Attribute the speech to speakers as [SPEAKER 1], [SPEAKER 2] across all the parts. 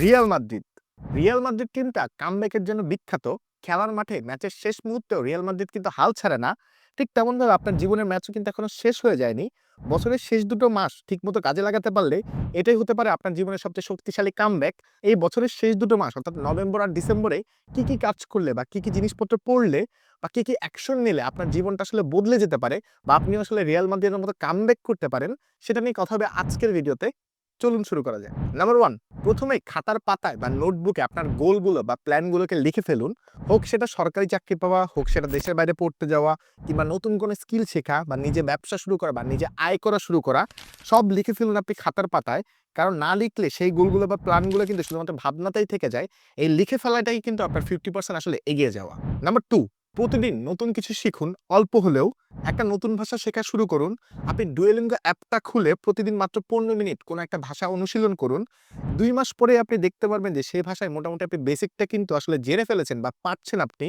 [SPEAKER 1] Real Madrid. Real Madrid টিমটা কামব্যাকের জন্য বিখ্যাত। খেলার মাঠে ম্যাচের শেষ মুহূর্তেও রিয়াল মাদ্রিদ কিন্তু হাল ছাড়ে না। ঠিক তেমনভাবে আপনার জীবনের ম্যাচও কিন্তু এখনও শেষ হয়ে যায়নি। বছরের শেষ দুটো মাস ঠিকমতো কাজে লাগাতে পারলে এটাই হতে পারে আপনার জীবনের সবচেয়ে শক্তিশালী কামব্যাক এই বছরের শেষ দুটো মাস, অর্থাৎ নভেম্বর আর ডিসেম্বরে কি কি কাজ করলে বা কি কি জিনিসপত্র পড়লে বা কি কি অ্যাকশন নিলে আপনার জীবনটা আসলে বদলে যেতে পারে বা আপনি আসলে রিয়াল মাদ্রিদের মতো কামব্যাক করতে পারেন, সেটা নিয়ে কথা হবে আজকের ভিডিওতে চলুন শুরু করা যায় নাম্বার ওয়ান প্রথমে খাতার পাতায় বা নোটবুকে আপনার গোলগুলো বা প্ল্যানগুলোকে লিখে ফেলুন। হোক সেটা সরকারি চাকরি পাওয়া, হোক সেটা দেশের বাইরে পড়তে যাওয়া কিংবা নতুন কোনো স্কিল শেখা বা নিজে ব্যবসা শুরু করা বা নিজে আয় করা শুরু করা, সব লিখে ফেলুন আপনি খাতার পাতায়। কারণ না লিখলে সেই গোলগুলো বা প্ল্যানগুলো কিন্তু শুধুমাত্র ভাবনাতেই থেকে যায়। এই লিখে ফেলাটাই কিন্তু আপনার ফিফটি পার্সেন্ট আসলে এগিয়ে যাওয়া। নাম্বার টু প্রতিদিন নতুন কিছু শিখুন, অল্প হলেও একটা নতুন ভাষা শেখা শুরু করুন। আপনি ডুয়েলিঙ্গো অ্যাপটা খুলে প্রতিদিন মাত্র পনেরো মিনিট কোনো একটা ভাষা অনুশীলন করুন। দুই মাস পরে আপনি দেখতে পারবেন যে সেই ভাষায় মোটামুটি আপনি বেসিকটা কিন্তু আসলে জেনে ফেলেছেন বা পারছেন আপনি।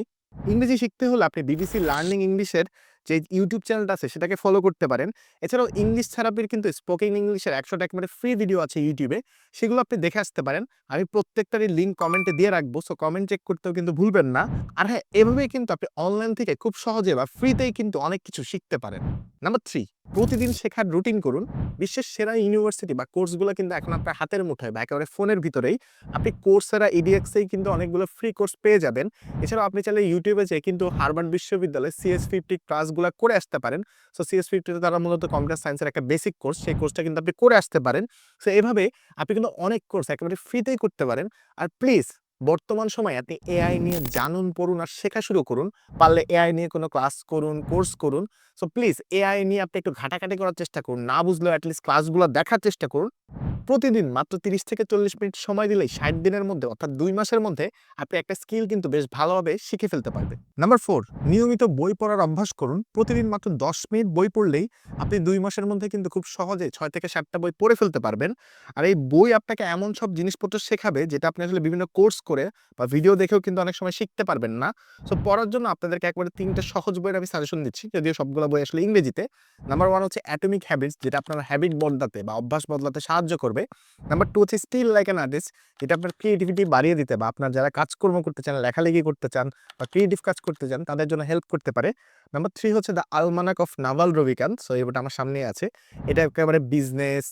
[SPEAKER 1] ইংরেজি শিখতে হলে আপনি বিবিসি লার্নিং ইংলিশের যে ইউটিউব চ্যানেলটা আছে সেটাকে ফলো করতে পারেন। এছাড়াও ইংলিশ থেরাপির কিন্তু স্পোকেন ইংলিশের একশোটা একবারে ফ্রি ভিডিও আছে ইউটিউবে সেগুলো আপনি দেখে আসতে পারেন। আমি প্রত্যেকটারই লিঙ্ক কমেন্টে দিয়ে রাখব সো কমেন্ট চেক করতেও কিন্তু ভুলবেন না। আর হ্যাঁ এভাবেই কিন্তু আপনি অনলাইন থেকে খুব সহজে বা ফ্রিতেই কিন্তু অনেক কিছু শিখতে পারেন। নাম্বার থ্রি প্রতিদিন শেখার রুটিন করুন। বিশ্বের সেরা ইউনিভার্সিটি বা কোর্সগুলো কিন্তু এখন আপনার হাতের মুঠোয় বা একেবারে ফোনের ভিতরেই। আপনি কোর্সেরা ইডিএক্সেই কিন্তু অনেকগুলো ফ্রি কোর্স পেয়ে যাবেন। এছাড়াও আপনি চাইলে ইউটিউবে যেয়ে কিন্তু হারবার্ড বিশ্ববিদ্যালয়ে সিএস ফিফটি ক্লাসগুলো করে আসতে পারেন। সো সিএস ফিফটিতে তারা মূলত কম্পিউটার সায়েন্সের একটা বেসিক কোর্স সেই কোর্সটা কিন্তু আপনি করে আসতে পারেন। সো এভাবে আপনি কিন্তু অনেক কোর্স একেবারে ফ্রিতেই করতে পারেন। আর প্লিজ বর্তমান সময়ে আপনি এআই নিয়ে জানুন, পড়ুন আর শেখা শুরু করুন। পারলে এআই নিয়ে কোনো ক্লাস করুন, কোর্স করুন। সো প্লিজ এআই নিয়ে আপনি একটু ঘাটাঘাটি করার চেষ্টা করুন। না বুঝলেও অ্যাটলিস্ট ক্লাসগুলো দেখার চেষ্টা করুন। প্রতিদিন মাত্র তিরিশ থেকে চল্লিশ মিনিট সময় দিলেই ষাট দিনের মধ্যে অর্থাৎ দুই মাসের মধ্যে আপনি একটা স্কিল কিন্তু বেশ ভালোভাবে শিখে ফেলতে পারবেন। নাম্বার ফোর, নিয়মিত বই পড়ার অভ্যাস করুন। প্রতিদিন মাত্র দশ মিনিট বই পড়লেই আপনি দুই মাসের মধ্যে কিন্তু খুব সহজে ছয় থেকে সাতটা বই পড়ে ফেলতে পারবেন। আর এই বই আপনাকে এমন সব জিনিসপত্র শেখাবে যেটা আপনি আসলে বিভিন্ন কোর্স করে বা ভিডিও দেখেও কিন্তু অনেক সময় শিখতে পারবেন না। সো পড়ার জন্য আপনাদেরকে একবারে তিনটা সহজ বইয়ের আমি সাজেশন দিচ্ছি, যদিও সবগুলো বই আসলে ইংরেজিতে। নাম্বার ওয়ান হচ্ছে অ্যাটমিক হ্যাবিটস যেটা আপনার হ্যাবিট বদলাতে বা অভ্যাস বদলাতে সাহায্য করবে। নাম্বার টু হচ্ছে স্টিল লাইক অ্যান আর্টিস্ট যেটা আপনার ক্রিয়েটিভিটি বাড়িয়ে দিতে বা আপনার যারা কাজকর্ম করতে চান, লেখালেখি করতে চান বা ক্রিয়েটিভ কাজ করতে চান, তাদের জন্য হেল্প করতে পারে। নাম্বার থ্রি হচ্ছে the almanack of Naval Ravikant so বইটা আমার সামনে আছে। এটা একেবারে বিজনেস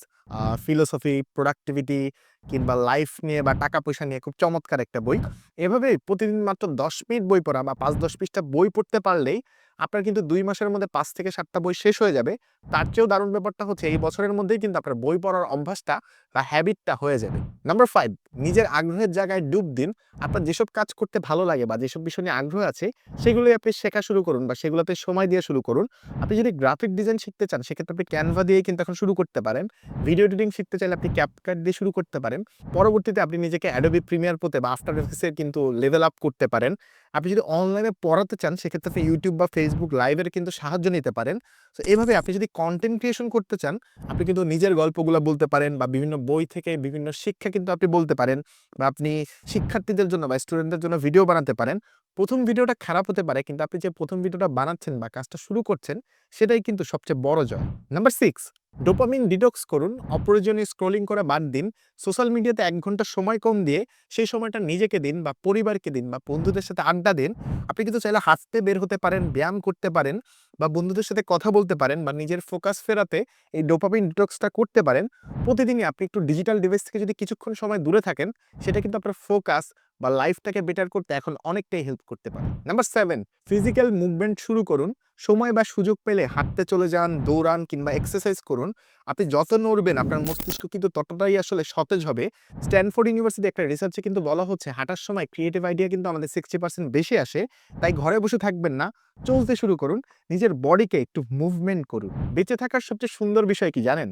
[SPEAKER 1] ফিলোসফি প্রোডাক্টিভিটি কিংবা লাইফ নিয়ে বা টাকা পয়সা নিয়ে খুব চমৎকার একটা বই। এভাবে প্রতিদিন মাত্র দশ মিনিট বই পড়া বা পাঁচ দশ পৃষ্ঠা বই পড়তে পারলেই আপনার কিন্তু দুই মাসের মধ্যে পাঁচ থেকে সাতটা বই শেষ হয়ে যাবে। তার চেয়েও দারুণ ব্যাপারটা হচ্ছে, এই বছরের মধ্যেই কিন্তু আপনার বই পড়ার অভ্যাসটা বা হ্যাবিটটা হয়ে যাবে। নাম্বার ফাইভ নিজের আগ্রহের জায়গায় ডুব দিন। আপনার যেসব কাজ করতে ভালো লাগে বা যেসব বিষয় নিয়ে আগ্রহ আছে, সেগুলোই আপনি শেখা শুরু করুন বা সেগুলোতে সময় দিয়ে শুরু করুন। আপনি যদি গ্রাফিক ডিজাইন শিখতে চান, সেক্ষেত্রে আপনি ক্যানভা দিয়ে কিন্তু এখন শুরু করতে পারেন। ভিডিও এডিটিং শিখতে চাইলে আপনি ক্যাপকাট দিয়ে শুরু করতে পারেন। পরবর্তীতে আপনি নিজেকে অ্যাডোবি প্রিমিয়ার পোতে বা আফটার এফেক্টসের কিন্তু লেভেল আপ করতে পারেন। আপনি যদি অনলাইনে পড়াতে চান, সেক্ষেত্রে আপনি ইউটিউব বা ফেসবুক লাইভের কিন্তু সাহায্য নিতে পারেন। তো এভাবে আপনি যদি কন্টেন্ট ক্রিয়েশন করতে চান, আপনি কিন্তু নিজের গল্পগুলো বলতে পারেন বা বিভিন্ন বই থেকে বিভিন্ন শিক্ষা কিন্তু আপনি বলতে পারেন বা আপনি শিক্ষার্থীদের জন্য বা স্টুডেন্টদের জন্য ভিডিও বানাতে পারেন। প্রথম ভিডিওটা খারাপ হতে পারে, কিন্তু আপনি যে প্রথম ভিডিওটা বানাচ্ছেন বা কাজটা শুরু করছেন, সেটাই কিন্তু সবচেয়ে বড় জয়। নাম্বার সিক্স ডোপামিন ডিডক্স করুন, অপ্রয়োজনীয় স্ক্রোলিং করা বাদ দিন, সোশ্যাল মিডিয়াতে এক ঘণ্টা সময় কম দিয়ে সেই সময়টা নিজেকে দিন বা পরিবারকে দিন বা বন্ধুদের সাথে আড্ডা দিন। আপনি কিন্তু চাইলে হাসতে বের হতে পারেন, ব্যায়াম করতে পারেন বা বন্ধুদের সাথে কথা বলতে পারেন বা নিজের ফোকাস ফেরাতে এই ডোপামিন ডিটক্সটা করতে পারেন। প্রতিদিনই আপনি একটু ডিজিটাল ডিভাইস থেকে যদি কিছুক্ষণ সময় দূরে থাকেন, সেটা কিন্তু আপনার ফোকাস বা লাইফটাকে বেটার করতে এখন অনেকটাই হেল্প করতে পারে। নাম্বার সেভেন, ফিজিক্যাল মুভমেন্ট শুরু করুন সময় বা সুযোগ পেলে হাঁটতে চলে যান, দৌড়ান কিংবা এক্সারসাইজ করুন। আপনি যত নড়বেন আপনার মস্তিষ্ক কিন্তু ততটাই আসলে সতেজ হবে। স্ট্যানফোর্ড ইউনিভার্সিটি একটা রিসার্চে কিন্তু বলা হচ্ছে, হাঁটার সময় ক্রিয়েটিভ আইডিয়া কিন্তু আমাদের সিক্সটি পার্সেন্ট বেশি আসে। তাই ঘরে বসে থাকবেন না, চলতে শুরু করুন। নিজের বডিকে একটু মুভমেন্ট করুন। বেঁচে থাকার সবচেয়ে সুন্দর বিষয় কি জানেন?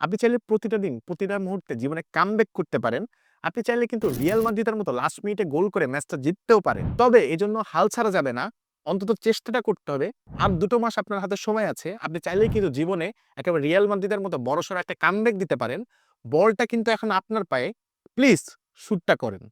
[SPEAKER 1] আপনি চাইলে প্রতিটা দিন, প্রতিটা মুহূর্তে জীবনে কামব্যাক করতে পারেন। আপনি চাইলে কিন্তু রিয়াল মাদ্রিদের মতো লাস্ট মিনিটে গোল করে ম্যাচটা জিততেও পারেন। তবে এজন্য হাল ছাড়া যাবে না। অন্তত চেষ্টাটা করতে হবে। আর দুটো মাস আপনার হাতে সময় আছে। আপনি চাইলেই কিন্তু জীবনে একেবারে রিয়াল মাদ্রিদের মতো বড়সড় একটা কামব্যাক দিতে পারেন। বলটা কিন্তু এখন আপনার পায়ে। প্লিজ শ্যুটটা করেন।